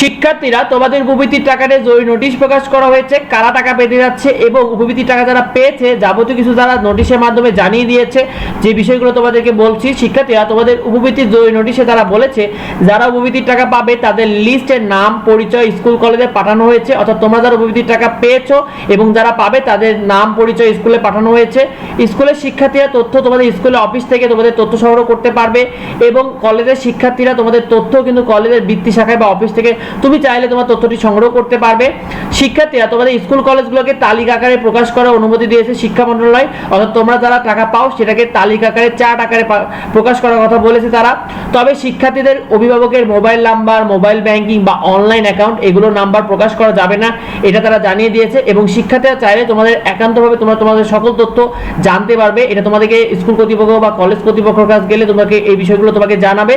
শিক্ষার্থীরা তোমাদের উপবৃত্তির টাকাতে জরুরি নোটিশ প্রকাশ করা হয়েছে, কারা টাকা পেতে যাচ্ছে এবং উপবৃত্তির টাকা যারা পেয়েছে, যাবতীয় কিছু যারা নোটিশের মাধ্যমে জানিয়ে দিয়েছে। যে বিষয়গুলো তোমাদেরকে বলছি, শিক্ষার্থীরা তোমাদের উপবৃত্তির জরুরি নোটিশে তারা বলেছে, যারা উপবৃত্তির টাকা পাবে তাদের লিস্টের নাম, পরিচয় স্কুল কলেজে পাঠানো হয়েছে, অর্থাৎ তোমরা যারা উপবৃত্তির টাকা পেয়েছ এবং যারা পাবে তাদের নাম, পরিচয় স্কুলে পাঠানো হয়েছে। স্কুলের শিক্ষার্থীরা তথ্য তোমাদের স্কুলের অফিস থেকে তোমাদের তথ্য সংগ্রহ করতে পারবে এবং কলেজের শিক্ষার্থীরা তোমাদের তথ্য কিন্তু কলেজের বৃত্তি শাখায় বা অফিস থেকে তুমি চাইলে তোমার তথ্যটি সংগ্রহ করতে পারবে। শিক্ষার্থীরা তোমাদের স্কুল কলেজগুলোকে তালিকা আকারে প্রকাশ করার অনুমতি দিয়েছে শিক্ষা মন্ত্রণালয় অর্থাৎ তোমরা যারা টাকা পাও সেটাকে তালিকা আকারে, চার্ট আকারে প্রকাশ করার কথা বলেছে তারা। তবে শিক্ষার্থীদের অভিভাবকের মোবাইল নাম্বার, মোবাইল ব্যাংকিং বা অনলাইন অ্যাকাউন্ট এগুলোর নাম্বার প্রকাশ করা যাবে না, এটা তারা জানিয়ে দিয়েছে। এবং শিক্ষার্থীরা চাইলে তোমাদের একান্তভাবে তোমরা তোমাদের সকল তথ্য জানতে পারবে। এটা তোমাদেরকে স্কুল কর্তৃপক্ষ বা কলেজ কর্তৃপক্ষের কাছে গেলে তোমাকে এই বিষয়গুলো তোমাকে জানাবে।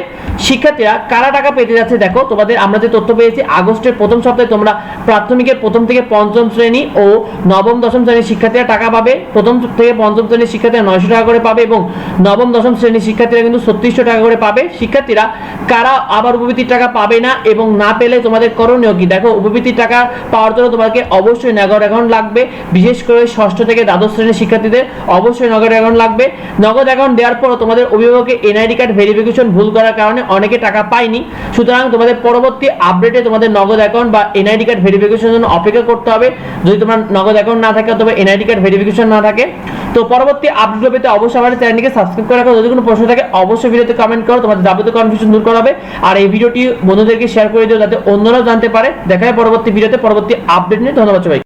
শিক্ষার্থীরা কারা টাকা পেতে যাচ্ছে দেখো, তোমাদের আমরা যে তথ্য পেয়েছি আগস্টের প্রথম সপ্তাহে তোমরা প্রাথমিকের প্রথম থেকে পঞ্চম শ্রেণি ও নবম, দশম শ্রেণির শিক্ষার্থীরা টাকা পাবে। প্রথম থেকে পঞ্চম শ্রেণির শিক্ষার্থীরা নয়শো টাকা করে পাবে এবং নবম, দশম শ্রেণির শিক্ষার্থীরা কিন্তু ছত্রিশশো টাকা করে পাবে। শিক্ষার্থীরা, কারা আবার উপবৃত্তির টাকা পাবে না এবং না পেলে তোমাদের করণীয় কি? দেখো, উপবৃত্তির টাকা পাওয়ার জন্য তোমাকে অবশ্যই নগদ অ্যাকাউন্ট লাগবে। বিশেষ করে ষষ্ঠ থেকে দ্বাদশ শ্রেণির শিক্ষার্থীদের অবশ্যই নগদ অ্যাকাউন্ট লাগবে। নগদ অ্যাকাউন্ট দেওয়ার পর তোমাদের অভিভাবকের এনআইডি কার্ড ভেরিফিকেশন ভুল করার কারণে অনেকে টাকা পায়নি। সুতরাং তোমাদের পরবর্তী আপডেটে তোমাদের নগদ অ্যাকাউন্ট বা এনআইডি কার্ড ভেরিফিকেশনের জন্য অপেক্ষা করতে হবে। যদি তোমার নগদ অ্যাকাউন্ট না থাকে অথবা এনআইডি কার্ড ভেরিফিকেশন না থাকে, তো পরবর্তী আপডেট পেতে অবশ্যই আমাদের চ্যানেলটিকে সাবস্ক্রাইব করে রাখো। যদি কোনো প্রশ্ন থাকে, অবশ্যই ভিডিওতে কমেন্ট করো, তোমাদের যাবতীয় কনফিউশন দূর করা হবে আর এই ভিডিওটি বন্ধুদেরকে শেয়ার করে দিও, যাতে অন্যরাও জানতে পারে। দেখা হয় পরবর্তী ভিডিওতে, পরবর্তী আপডেট নিয়ে। ধন্যবাদ সবাই